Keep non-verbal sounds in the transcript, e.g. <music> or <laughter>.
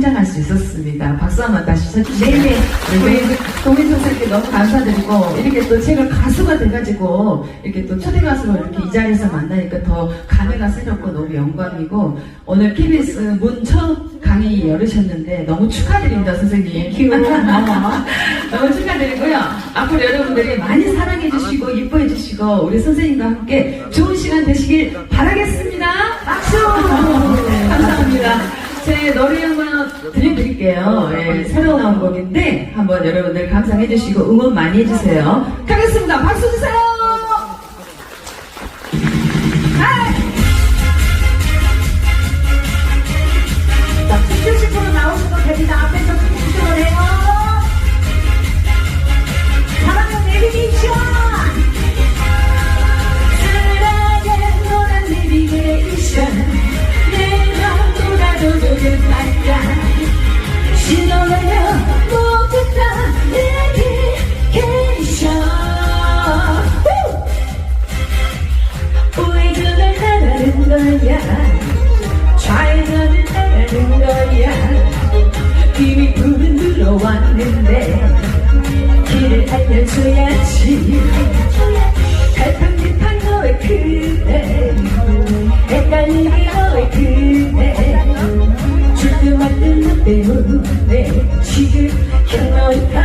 성장할 수 있었습니다. 박수 한번 다시 쳐주세요. 네네. 우리 동민 선생님께 너무 감사드리고, 이렇게 또 제가 가수가 돼가지고, 이렇게 또 초대 가수로 이렇게 이 자리에서 만나니까 더 감회가 새롭고 너무 영광이고, 오늘 KBS 문 첫 강의 열으셨는데 너무 축하드립니다, 선생님. <laughs> 너무 축하드리고요. 앞으로 여러분들이 많이 사랑해 주시고, 이뻐해 주시고, 우리 선생님과 함께 좋은 시간 되시길 바라겠습니다. 박수! 제 노래 한번 들려드릴게요. 예, 새로 나온 곡인데, 한번 여러분들 감상해 주시고, 응원 많이 해주세요. 가겠습니다. 박수 주세요! 돌아도 도를 반가. 신호가요, 모두 다 내비게이션. 후! 우회전을 하라는 거야. 좌회전을 하라는 거야 이미 불은 들어왔는데 길을 알려줘야지 너 때문에 지금 타